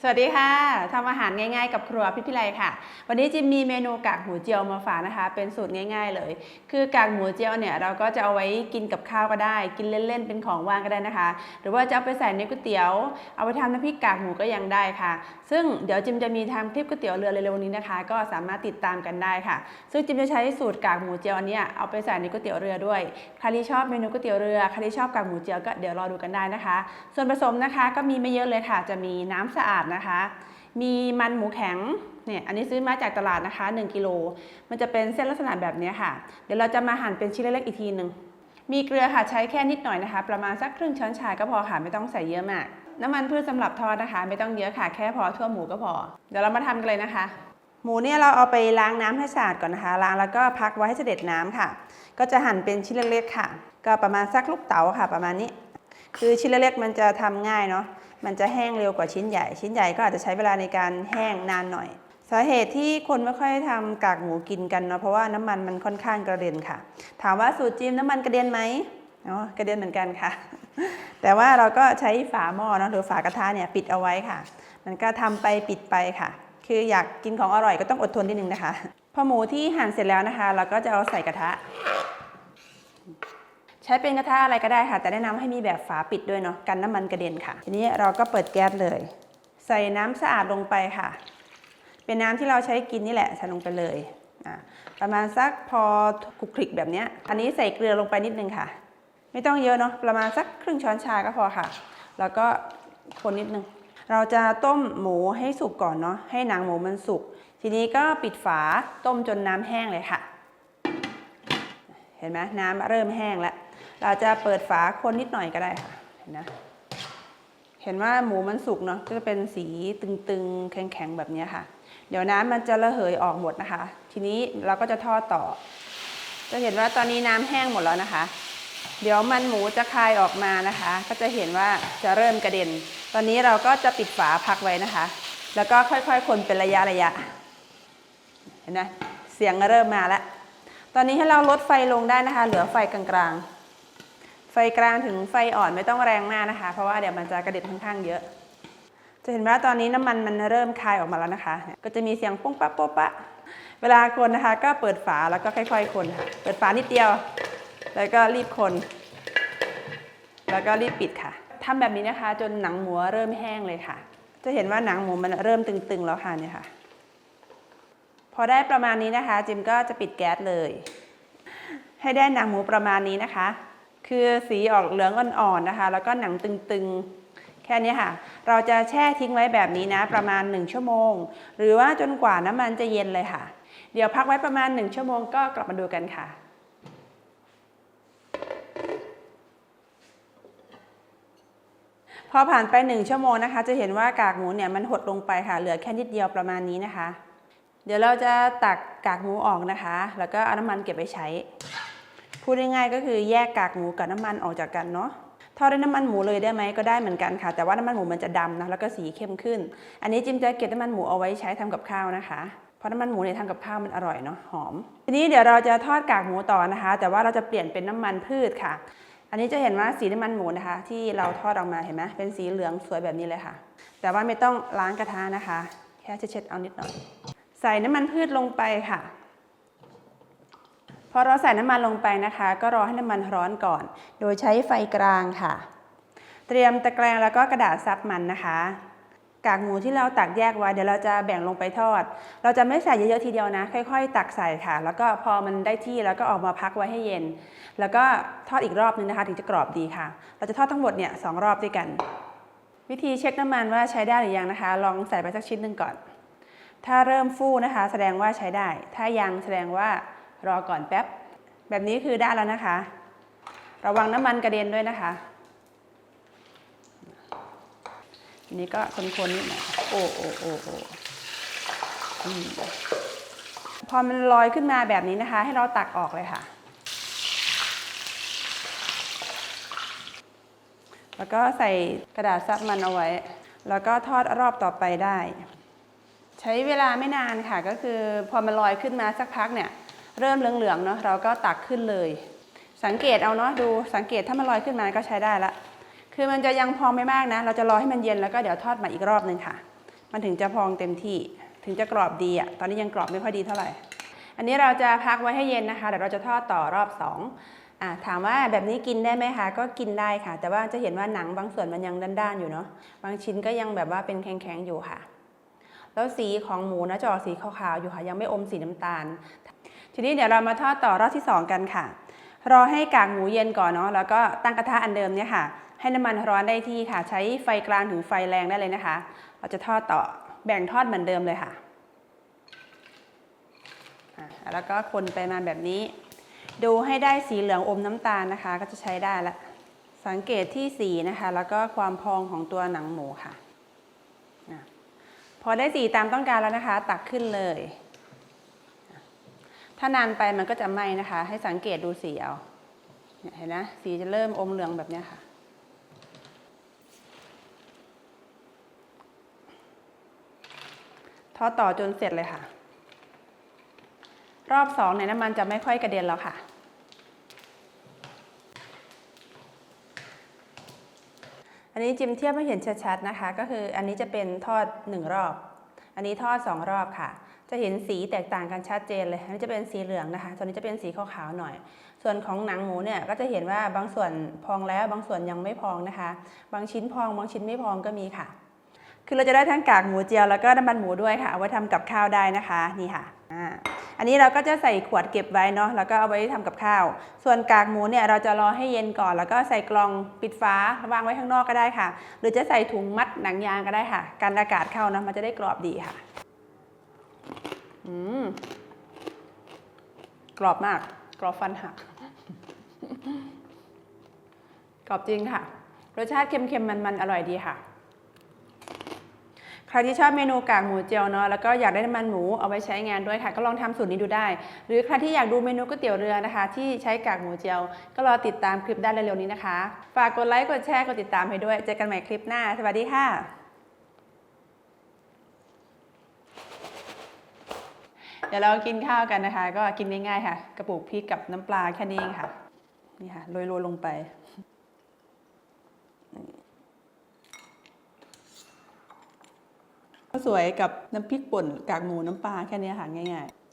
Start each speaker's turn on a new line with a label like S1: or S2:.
S1: สวัสดีค่ะทำอาหารง่ายๆกับครัวพิพิไลค่ะ วันนี้จิมมีเมนูกากหมูเจียวมาฝากนะคะ เป็นสูตรง่าย ๆ เลย คือกากหมูเจียวเนี่ยเราก็จะเอาไว้กินกับข้าวก็ได้ กินเล่นๆเป็นของว่างก็ได้นะคะ หรือว่าจะเอาไปใส่ในก๋วยเตี๋ยว เอาไปทำน้ำพริกกากหมูก็ยังได้ค่ะ ซึ่งเดี๋ยวจิมจะมีทำคลิปก๋วยเตี๋ยวเรือเร็วๆนี้นะคะ ก็สามารถติดตามกันได้ค่ะ ซึ่งจิมจะใช้สูตรกากหมูเจียวอันเนี้ยเอาไปใส่ในก๋วยเตี๋ยวเรือด้วยใครที่ชอบเมนูก๋วยเตี๋ยวเรือใครที่ชอบกากหมูเจียวก็เดี๋ยวรอดูกันได้นะคะ ส่วนผสมนะคะก็มีไม่เยอะเลยค่ะ จะมีน้ำสะอาดนะคะ มีมันหมูแข็งเนี่ยอันนี้ซื้อมาจากตลาดนะคะ 1กิโลมันจะเป็นเส้นลักษณะแบบนี้ค่ะ เดี๋ยวเราจะมาหั่นเป็นชิ้นเล็กๆอีกทีหนึ่งมีเกลือค่ะใช้แค่นิดหน่อยนะคะ ประมาณสักครึ่งช้อนชาก็พอค่ะไม่ต้องใส่เยอะมากน้ำมันพืชสำหรับทอดนะคะ ไม่ต้องเยอะค่ะแค่พอทั่วหมูก็พอ เดี๋ยวเรามาทำกันเลยนะคะ หมูเนี่ยเราเอาไปล้างน้ำให้สะอาดก่อนนะคะล้างแล้วก็พักไว้ให้เสด็จน้ำค่ะ ก็จะหั่นเป็นชิ้นเล็กๆค่ะ ก็ประมาณสักลูกเต๋าค่ะ ประมาณนี้ คือชิ้นเล็กๆมันจะทำง่ายเนาะ มันจะแห้งเร็วกว่าชิ้นใหญ่ ชิ้นใหญ่ก็อาจจะใช้เวลาในการแห้งนานหน่อย สาเหตุที่คนไม่ค่อยทำกากหมูกินกันเนาะเพราะว่าน้ำมันมันค่อนข้างกระเด็นค่ะ ถามว่าสูตรจีนน้ำมันกระเด็นไหมอ๋อกระเด็นเหมือนกันค่ะ แต่ว่าเราก็ใช้ฝาหม้อเนาะหรือฝากระทะเนี่ยปิดเอาไว้ค่ะ มันก็ทำไปปิดไปค่ะ คืออยากกินของอร่อยก็ต้องอดทนนิดนึงนะคะ พอหมูที่หั่นเสร็จแล้วนะคะ เราก็จะเอาใส่กระทะ ใช้เป็นกระทะอะไรก็ได้ค่ะ แต่แนะนำให้มีแบบฝาปิดด้วยเนาะกันน้ำมันกระเด็นค่ะ ทีนี้เราก็เปิดแก๊สเลย ใส่น้ำสะอาดลงไปค่ะ เป็นน้ำที่เราใช้กินนี่แหละใส่ลงไปเลยประมาณสักพอคลุกคลิกแบบนี้อันนี้ใส่เกลือลงไปนิดนึงค่ะ ไม่ต้องเยอะเนาะประมาณสักครึ่งช้อนชาก็พอค่ะ แล้วก็คนนิดนึง เราจะต้มหมูให้สุกก่อนเนาะให้หนังหมูมันสุกทีนี้ก็ปิดฝาต้มจนน้ำแห้งเลยค่ะ ห็นไหมน้ำเริ่มแห้งแล้ว เราจะเปิดฝาคนนิดหน่อยก็ได้ค่ะเห็นนะเห็นว่าหมูมันสุกเนาะก็จะเป็นสีตึงๆ แข็งๆ แบบนี้ค่ะ เดี๋ยวน้ำมันจะระเหยออกหมดนะคะ ทีนี้เราก็จะทอดต่อ จะเห็นว่าตอนนี้น้ำแห้งหมดแล้วนะคะ เดี๋ยวมันหมูจะคายออกมานะคะ ก็จะเห็นว่าจะเริ่มกระเด็น ตอนนี้เราก็จะปิดฝาพักไว้นะคะ แล้วก็ค่อยๆ คนเป็นระยะระยะเห็นไหมเสียงเริ่มมาแล้ว ตอนนี้ให้เราลดไฟลงได้นะคะ เหลือไฟกลางๆ ไฟกลางถึงไฟอ่อนไม่ต้องแรงมากนะคะ เพราะว่าเดี๋ยวมันจะกระเด็นค่อนข้างเยอะ จะเห็นว่าตอนนี้น้ำมันมันเริ่มคายออกมาแล้วนะคะ ก็จะมีเสียงปุ้งปะโป๊ะปะ เวลาคนนะคะ ก็เปิดฝาแล้วก็ค่อย ๆ คนค่ะ เปิดฝานิดเดียว แล้วก็รีบคน แล้วก็รีบปิดค่ะทำแบบนี้นะคะ จนหนังหมูเริ่มแห้งเลยค่ะ จะเห็นว่าหนังหมูมันเริ่มตึงๆแล้วค่ะเนี่ยค่ะ พอได้ประมาณนี้นะคะ จิมก็จะปิดแก๊สเลย ให้ได้หนังหมูประมาณนี้นะคะ คือสีออกเหลืองอ่อนๆนะคะ แล้วก็หนังตึงๆ แค่นี้ค่ะ เราจะแช่ทิ้งไว้แบบนี้นะ ประมาณ 1 ชั่วโมง หรือว่าจนกว่าน้ำมันจะเย็นเลยค่ะ เดี๋ยวพักไว้ประมาณ 1 ชั่วโมงก็กลับมาดูกันค่ะพอผ่านไป 1 ชั่วโมงนะคะ จะเห็นว่ากากหมูเนี่ยมันหดลงไปค่ะ เหลือแค่นิดเดียวประมาณนี้นะคะ เดี๋ยวเราจะตักกากหมูออกนะคะ แล้วก็เอาน้ำมันเก็บไว้ใช้ พูดง่ายๆก็คือแยกกากหมูกับน้ำมันออกจากกันเนาะทอดด้วยน้ำมันหมูเลยได้ไหมก็ได้เหมือนกันค่ะ แต่ว่าน้ำมันหมูมันจะดำนะแล้วก็สีเข้มขึ้น อันนี้จิมจะเก็บน้ำมันหมูเอาไว้ใช้ทำกับข้าวนะคะเพราะน้ำมันหมูเนี่ยทำกับข้าวมันอร่อยเนาะหอม ทีนี้เดี๋ยวเราจะทอดกากหมูต่อนะคะ แต่ว่าเราจะเปลี่ยนเป็นน้ำมันพืชค่ะ อันนี้จะเห็นว่าสีน้ำมันหมูนะคะ ที่เราทอดออกมาเห็นไหมเป็นสีเหลืองสวยแบบนี้เลยค่ะ แต่ว่าไม่ต้องล้างกระทะนะคะ แค่เช็ดเอานิดหน่อย ใส่น้ำมันพืชลงไปค่ะ พอเราใส่น้ำมันลงไปนะคะ ก็รอให้น้ำมันร้อนก่อน โดยใช้ไฟกลางค่ะ เตรียมตะแกรงแล้วก็กระดาษซับมันนะคะ กากหมูที่เราตักแยกไว้เดี๋ยวเราจะแบ่งลงไปทอด เราจะไม่ใส่เยอะๆทีเดียวนะ ค่อย ๆ ตักใส่ค่ะ แล้วก็พอมันได้ที่แล้วก็ออกมาพักไว้ให้เย็น แล้วก็ทอดอีกรอบนึงนะคะ ถึงจะกรอบดีค่ะ เราจะทอดทั้งหมดเนี่ยสองรอบด้วยกัน วิธีเช็คน้ำมันว่าใช้ได้หรือยังนะคะ ลองใส่ไปสักชิ้นหนึ่งก่อน ถ้าเริ่มฟูนะคะ แสดงว่าใช้ได้ ถ้ายังแสดงว่ารอก่อนแป๊บ แบบนี้คือได้แล้วนะคะ ระวังน้ำมันกระเด็นด้วยนะคะอันนี้ก็คนๆนิดหน่อยโอ้โอ้โอ้โอ้พอมันลอยขึ้นมาแบบนี้นะคะ ให้เราตักออกเลยค่ะ แล้วก็ใส่กระดาษซับมันเอาไว้ แล้วก็ทอดรอบต่อไปได้ ใช้เวลาไม่นานค่ะก็คือพอมันลอยขึ้นมาสักพักเนี่ยเริ่มเหลืองๆเนาะเราก็ตักขึ้นเลย สังเกตเอาเนาะดูสังเกตถ้ามันลอยขึ้นมาก็ใช้ได้ละคือมันจะยังพองไม่มากนะ เราจะรอให้มันเย็นแล้วก็เดี๋ยวทอดใหม่อีกรอบหนึ่งค่ะ มันถึงจะพองเต็มที่ถึงจะกรอบดีอะตอนนี้ยังกรอบไม่ค่อยดีเท่าไหร่ อันนี้เราจะพักไว้ให้เย็นนะคะเดี๋ยวเราจะทอดต่อรอบสองอะถามว่าแบบนี้กินได้ไหมคะ ก็กินได้ค่ะ แต่ว่าจะเห็นว่าหนังบางส่วนมันยังด้านๆอยู่เนาะบางชิ้นก็ยังแบบว่าเป็นแข็งๆอยู่ค่ะ แล้วสีของหมูนะจะออกสีขาวๆอยู่ค่ะยังไม่อมสีน้ำตาล ทีนี้เดี๋ยวเรามาทอดต่อรอบที่ 2 กันค่ะ รอให้กากหมูเย็นก่อนเนาะแล้วก็ตั้งกระทะอันเดิมเนี่ยค่ะ ให้น้ำมันร้อนได้ที่ค่ะ ใช้ไฟกลางถึงไฟแรงได้เลยนะคะ เราจะทอดต่อแบ่งทอดเหมือนเดิมเลยค่ะแล้วก็คนไปมาแบบนี้ ดูให้ได้สีเหลืองอมน้ำตาลนะคะ ก็จะใช้ได้ละสังเกตที่สีนะคะ แล้วก็ความพองของตัวหนังหมูค่ะ พอได้สีตามต้องการแล้วนะคะ ตักขึ้นเลย ถ้านานไปมันก็จะไหม้นะคะ ให้สังเกตดูสีเอาเห็นนะสีจะเริ่มอมเหลืองแบบนี้ค่ะ ทอดต่อจนเสร็จเลยค่ะ รอบสองเนี่ยน้ำมันจะไม่ค่อยกระเด็นแล้วค่ะ อันนี้จิมเทียบให้เห็นชัดๆนะคะ ก็คืออันนี้จะเป็นทอดหนึ่งรอบ อันนี้ทอดสองรอบค่ะ จะเห็นสีแตกต่างกันชัดเจนเลย อันนี้จะเป็นสีเหลืองนะคะ ส่วนนี้จะเป็นสีขาวๆหน่อย ส่วนของหนังหมูเนี่ยก็จะเห็นว่าบางส่วนพองแล้วบางส่วนยังไม่พองนะคะ บางชิ้นพองบางชิ้นไม่พองก็มีค่ะ คือเราจะได้ทั้งกากหมูเจียวแล้วก็น้ำมันหมูด้วยค่ะ เอาไว้ทำกับข้าวได้นะคะ นี่ค่ะอ่า อันนี้เราก็จะใส่ขวดเก็บไว้เนาะแล้วก็เอาไว้ทำกับข้าว ส่วนกากหมูเนี่ยเราจะรอให้เย็นก่อน แล้วก็ใส่กล่องปิดฝาวางไว้ข้างนอกก็ได้ค่ะ หรือจะใส่ถุงมัดหนังยางก็ได้ค่ะกันอากาศเข้านะมันจะได้กรอบดีค่ะอืมกรอบมาก กรอบฟันหัก กรอบจริงค่ะ รสชาติเค็มๆมันๆ อร่อยดีค่ะ ครที่ชอบเมนูกากหมูเจียวเนาะแล้วก็อยากได้น้ำมันหมูเอาไว้ใช้งานด้วยค่ะ ก็ลองทำสูตรนี้ดูได้ หรือใครที่อยากดูเมนูก๋วยเตี๋ยวเรือนะคะ ที่ใช้กากหมูเจียว ก็รอติดตามคลิปได้เร็วๆนี้นะคะ ฝากกดไลค์กดแชร์กดติดตามให้ด้วย เจอกันใหม่คลิปหน้า สวัสดีค่ะเดี๋ยวเรากินข้าวกันนะคะ ก็กินง่ายๆค่ะ กระปุกพริกกับน้ำปลาแค่นี้เองค่ะ นี่ค่ะโรยๆลงไป ข้าว สวยกับน้ำพริกป่นกากหมูน้ำปลาแค่นี้ค่ะง่ายๆ